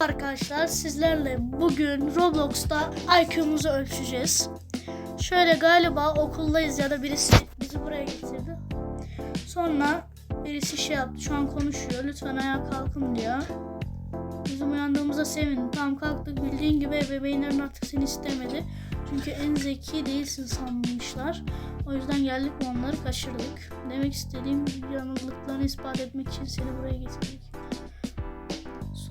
Arkadaşlar sizlerle bugün Roblox'ta IQ'muzu ölçeceğiz. Şöyle galiba okuldayız ya da birisi bizi buraya getirdi. Sonra birisi şey yaptı şu an konuşuyor lütfen ayağa kalkın diyor. Bizim uyandığımıza sevindim. Tam kalktık bildiğin gibi ebeveynlerin artık seni istemedi. Çünkü en zeki değilsin sanmışlar. O yüzden geldik onları kaçırdık. Demek istediğim yanıldıklarını ispat etmek için seni buraya getirdik.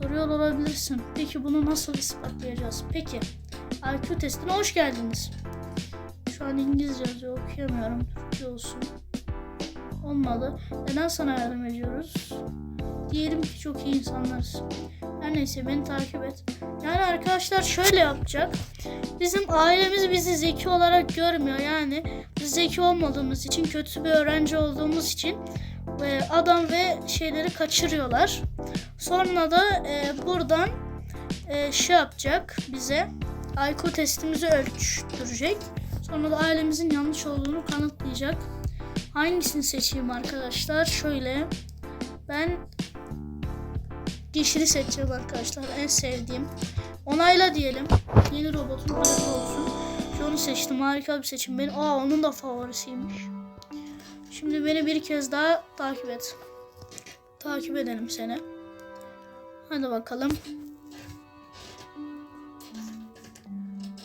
Soruyor olabilirsin. Peki bunu nasıl ispatlayacağız? Peki. IQ testine hoş geldiniz. Şu an İngilizce yazıyor. Okuyamıyorum. Türkçe olsun. Olmalı. Neden sana yardım ediyoruz? Diyelim ki çok iyi insanlarız. Her neyse beni takip et. Yani arkadaşlar şöyle yapacak. Bizim ailemiz bizi zeki olarak görmüyor. Yani biz zeki olmadığımız için, kötü bir öğrenci olduğumuz için e, adam ve şeyleri kaçırıyorlar. Sonra da e, buradan e, şey yapacak bize. IQ testimizi ölçtürecek. Sonra da ailemizin yanlış olduğunu kanıtlayacak. Hangisini seçeyim arkadaşlar? Şöyle. Ben yeşili seçeceğim arkadaşlar. En sevdiğim. Onayla diyelim. Yeni robotun hayırlı olsun. Şu onu seçtim. Harika bir seçim. Benim, aa onun da favorisiymiş. Şimdi beni bir kez daha takip et. Takip edelim seni. Hadi bakalım.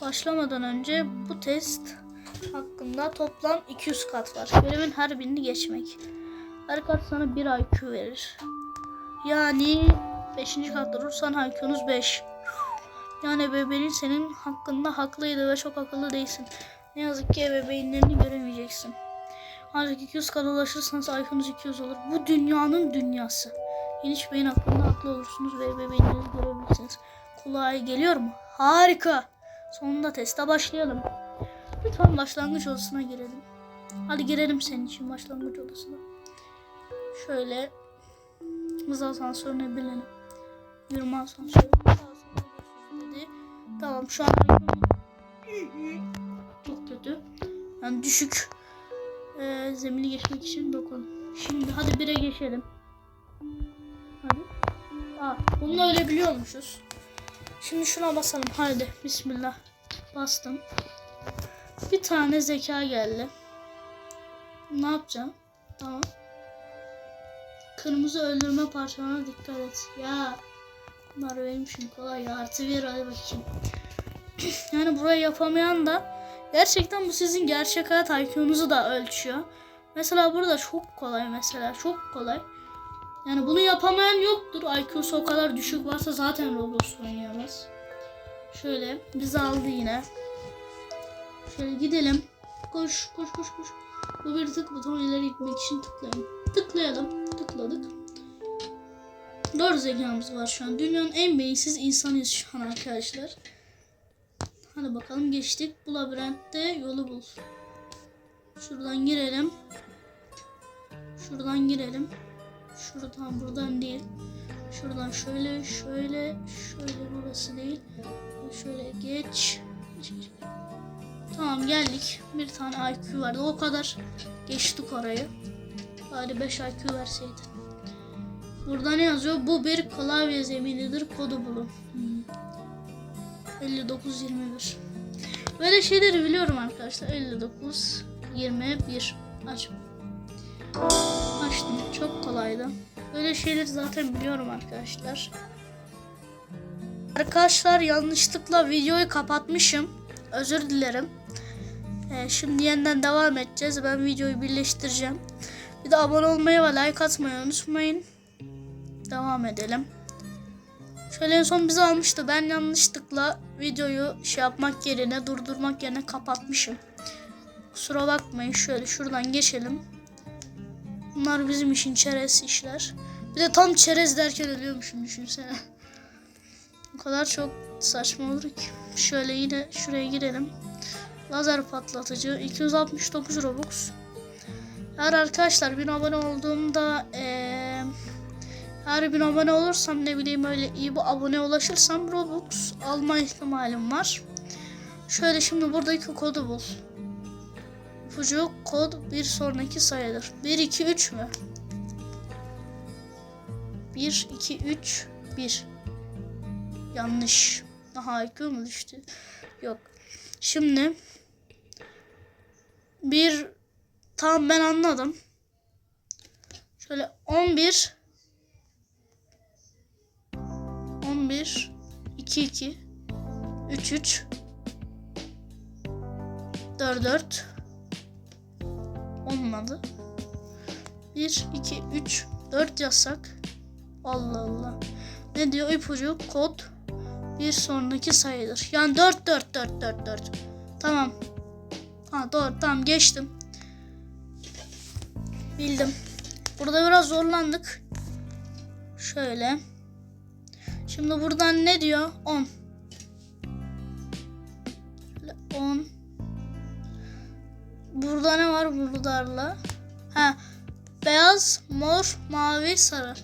Başlamadan önce bu test hakkında toplam 200 kat var. Görevin her birini geçmek. Her kat sana 1 IQ verir. Yani 5. katta durursan IQ'nuz 5. Yani ebeveynin senin hakkında haklıydı ve çok akıllı değilsin. Ne yazık ki ebeveynlerini göremeyeceksin. Ancak 200 kat ulaşırsanız IQ'nuz 200 olur. Bu dünyanın dünyası. Geniş beyin hakkında haklı olursunuz ve ebeveynlerinizi görebilirsiniz. İyi geliyor mu? Harika. Sonunda teste başlayalım. Lütfen başlangıç odasına girelim. Hadi girelim senin için başlangıç odasına. Şöyle hız asansörüne binelim. Yürüme asansörü. Dedi. Tamam şu an çok kötü. Yani düşük. Ee, zemini geçmek için dokun. Şimdi hadi bire geçelim. Hadi. Aa, bunu öyle biliyormuşuz. Şimdi şuna basalım. Hadi. Bismillah. Bastım. Bir tane zeka geldi. Ne yapacağım? Tamam. Kırmızı öldürme parçalarına dikkat et. Ya. Bunlar benim için kolay ya. Artı bir hadi bakayım. yani burayı yapamayan da gerçekten bu sizin gerçek hayat IQ'nuzu da ölçüyor. Mesela burada çok kolay mesela. Çok kolay. Yani bunu yapamayan yoktur. IQ'su o kadar düşük varsa zaten Roblox oynayamaz. Şöyle bizi aldı yine. Şöyle gidelim. Koş koş koş koş. Bu bir tık buton ileri gitmek için tıklayın. Tıklayalım. Tıkladık. Dört zekamız var şu an. Dünyanın en beyinsiz insanıyız şu an arkadaşlar. Hadi bakalım geçtik. Bu labirentte yolu bul. Şuradan girelim. Şuradan girelim. Şuradan buradan değil. Şuradan şöyle şöyle şöyle burası değil. Şöyle geç. Tamam geldik. Bir tane IQ vardı. O kadar geçtik orayı. Bari 5 IQ verseydi. Burada ne yazıyor? Bu bir klavye zeminidir. Kodu bulun. Hmm. 59 21. Böyle şeyleri biliyorum arkadaşlar. 59 21. Aç. Açtım. Çok kolaydı. Böyle şeyleri zaten biliyorum arkadaşlar. Arkadaşlar yanlışlıkla videoyu kapatmışım. Özür dilerim. Ee, şimdi yeniden devam edeceğiz. Ben videoyu birleştireceğim. Bir de abone olmayı ve like atmayı unutmayın. Devam edelim. Şöyle en son bizi almıştı. Ben yanlışlıkla videoyu şey yapmak yerine durdurmak yerine kapatmışım. Kusura bakmayın. Şöyle şuradan geçelim. Bunlar bizim için çerez işler. Bir de tam çerez derken ölüyormuşum düşünsene. O kadar çok saçma olur ki. Şöyle yine şuraya girelim. Lazer patlatıcı 269 Robux. Eğer arkadaşlar bir abone olduğumda ee, her bir abone olursam ne bileyim öyle iyi bir abone ulaşırsam Robux alma ihtimalim var. Şöyle şimdi buradaki kodu bul. İpucu kod bir sonraki sayıdır. 1 2 3 mü? 1 2 3 1 Yanlış. Aha IQ mu düştü? Yok. Şimdi bir tam ben anladım. Şöyle 11 11 2 2 3 3 4 4 olmadı. 1 2 3 4 yazsak Allah Allah. Ne diyor ipucu kod bir sonraki sayıdır. Yani 4 4 4 4 4. Tamam. Ha doğru tamam geçtim. Bildim. Burada biraz zorlandık. Şöyle. Şimdi buradan ne diyor? 10. Şöyle 10. Burada ne var buralarla? Ha. Beyaz, mor, mavi, sarı.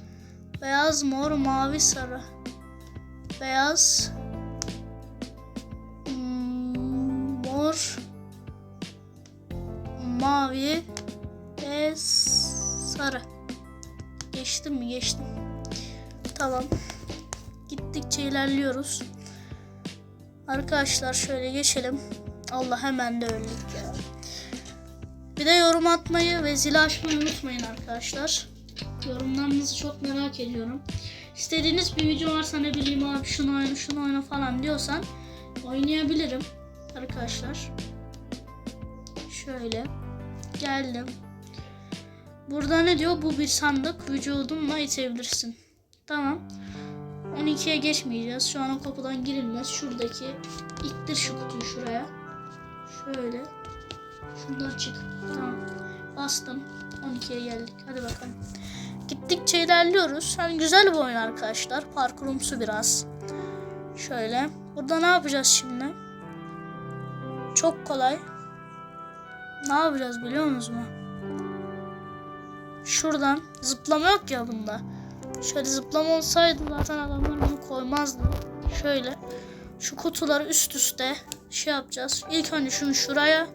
Beyaz, mor, mavi, sarı. Beyaz, hmm, mor, mavi ve sarı. Geçtim mi? Geçtim. Tamam. Gittikçe ilerliyoruz. Arkadaşlar şöyle geçelim. Allah hemen de öldük ya. Bir de yorum atmayı ve zili açmayı unutmayın arkadaşlar. Yorumlarınızı çok merak ediyorum. İstediğiniz bir video varsa ne bileyim abi şunu oyna şunu oyna falan diyorsan oynayabilirim arkadaşlar. Şöyle geldim. Burada ne diyor? Bu bir sandık vücudunla itebilirsin. Tamam. 12'ye geçmeyeceğiz. Şu an o kapıdan girilmez. Şuradaki ittir şu kutuyu şuraya. Şöyle. Şundan çık. Tamam. Bastım. 12'ye geldik. Hadi bakalım. Gittikçe ilerliyoruz. Yani güzel bir oyun arkadaşlar. Parkurumsu biraz. Şöyle. Burada ne yapacağız şimdi? Çok kolay. Ne yapacağız biliyor musunuz mu? Şuradan zıplama yok ya bunda. Şöyle zıplama olsaydı zaten adamlar bunu koymazdı. Şöyle şu kutuları üst üste şey yapacağız. İlk önce şunu şuraya.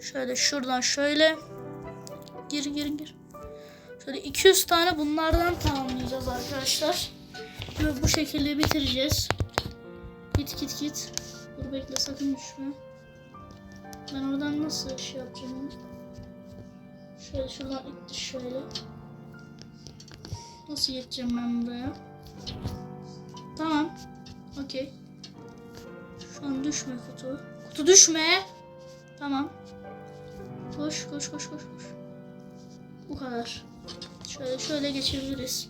Şöyle şuradan şöyle. Gir gir gir. Şöyle 200 tane bunlardan tamamlayacağız arkadaşlar. Ve bu şekilde bitireceğiz. Git git git. Dur bekle sakın düşme. Ben oradan nasıl şey yapacağım? Şöyle şuradan ittir şöyle. Nasıl geçeceğim ben buraya? Tamam. Okey. Şu an düşme kutu. Kutu düşme. Tamam. Koş koş koş koş koş. Bu kadar. Şöyle şöyle geçebiliriz.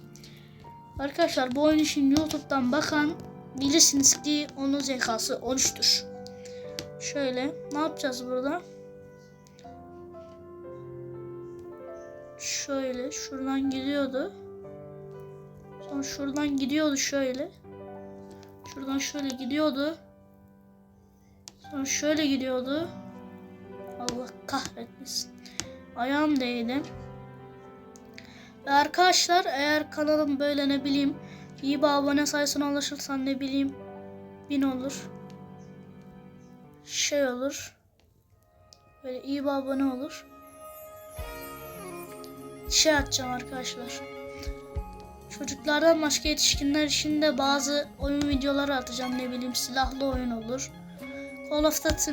Arkadaşlar bu oyunu şimdi YouTube'dan bakan bilirsiniz ki onun zekası 13'tür. Şöyle ne yapacağız burada? Şöyle şuradan gidiyordu. Sonra şuradan gidiyordu şöyle. Şuradan şöyle gidiyordu. Sonra şöyle gidiyordu. Allah kahretmesin. Ayağım değdi. Ve arkadaşlar eğer kanalım böyle ne bileyim iyi bir abone sayısına ulaşırsan ne bileyim bin olur. Şey olur. Böyle iyi bir abone olur. Şey atacağım arkadaşlar. Çocuklardan başka yetişkinler için de bazı oyun videoları atacağım. Ne bileyim silahlı oyun olur. Call of Duty,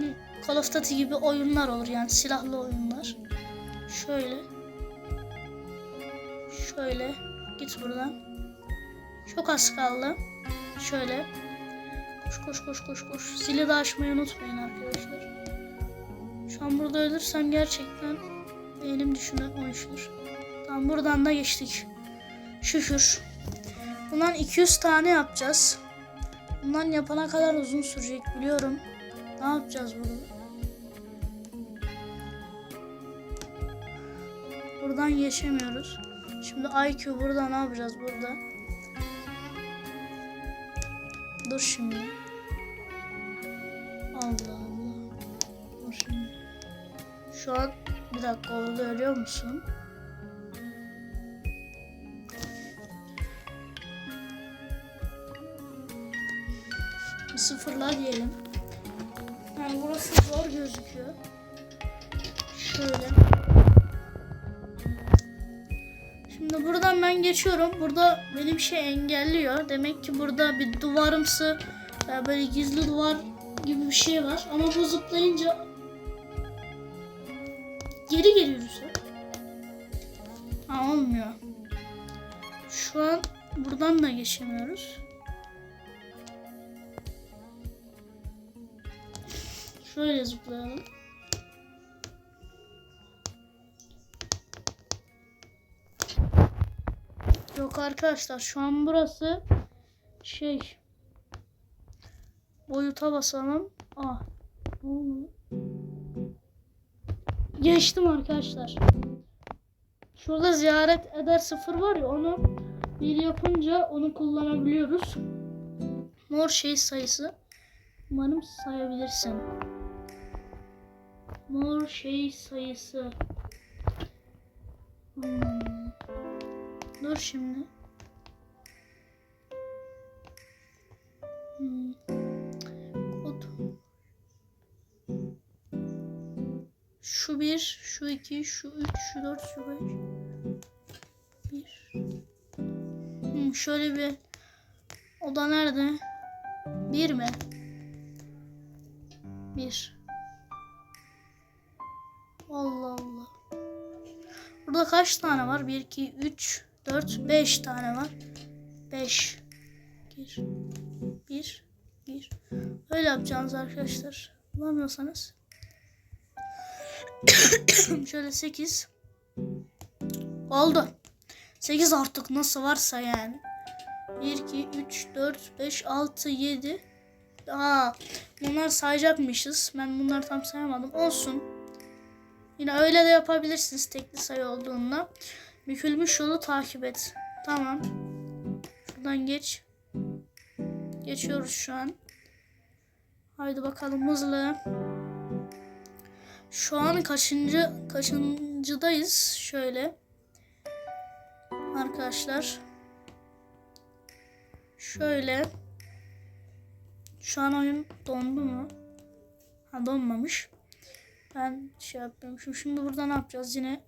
Call of Duty gibi oyunlar olur yani silahlı oyunlar. Şöyle. Şöyle. Git buradan. Çok az kaldı. Şöyle. Koş koş koş koş koş. Zili de açmayı unutmayın arkadaşlar. Şu an burada ölürsem gerçekten benim düşünen oyuşur. Tamam buradan da geçtik. Şükür. Bundan 200 tane yapacağız. Bundan yapana kadar uzun sürecek biliyorum. Ne yapacağız burada? Buradan geçemiyoruz. Şimdi IQ burada ne yapacağız burada? Dur şimdi. Allah Allah. Dur şimdi. Şu an bir dakika oldu görüyor musun? Sıfırla diyelim. Yani burası zor gözüküyor. Şöyle. Şimdi buradan ben geçiyorum. Burada benim şey engelliyor. Demek ki burada bir duvarımsı e, böyle gizli duvar gibi bir şey var. Ama bu zıplayınca geri geliyoruz. Ha olmuyor. Şu an buradan da geçemiyoruz. Şöyle zıplayalım. Yok arkadaşlar şu an burası şey boyuta basalım. Ah. oldu? Geçtim arkadaşlar. Şurada ziyaret eder sıfır var ya onu bir yapınca onu kullanabiliyoruz. Mor şey sayısı. Umarım sayabilirsin. Mor şey sayısı. Hmm. Dur şimdi. Hmm. Şu bir, şu iki, şu üç, şu dört, şu beş. Bir. Hmm, şöyle bir oda nerede? Bir mi? Bir. Allah Allah. Burada kaç tane var? 1, 2, 3, 4, 5 tane var. 5. 1, 1, 1. Öyle yapacağınız arkadaşlar. Bulamıyorsanız. Şöyle 8. Oldu. 8 artık nasıl varsa yani. 1, 2, 3, 4, 5, 6, 7. Aa, bunlar sayacakmışız. Ben bunları tam sayamadım. Olsun. Yine öyle de yapabilirsiniz tekli sayı olduğunda. Bükülmüş yolu takip et. Tamam. Şuradan geç. Geçiyoruz şu an. Haydi bakalım hızlı. Şu an kaçıncı kaçıncıdayız? Şöyle. Arkadaşlar. Şöyle. Şu an oyun dondu mu? Ha donmamış. Ben şey yapıyormuşum. Şimdi burada ne yapacağız yine?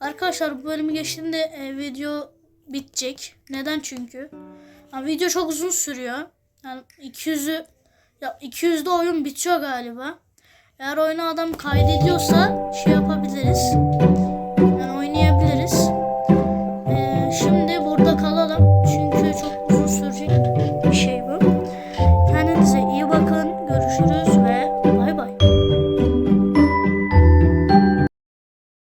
Arkadaşlar bu bölümü geçtiğinde e, video bitecek. Neden çünkü? Ha, video çok uzun sürüyor. Yani 200'ü ya 200'de oyun bitiyor galiba. Eğer oyunu adam kaydediyorsa şey yapabiliriz.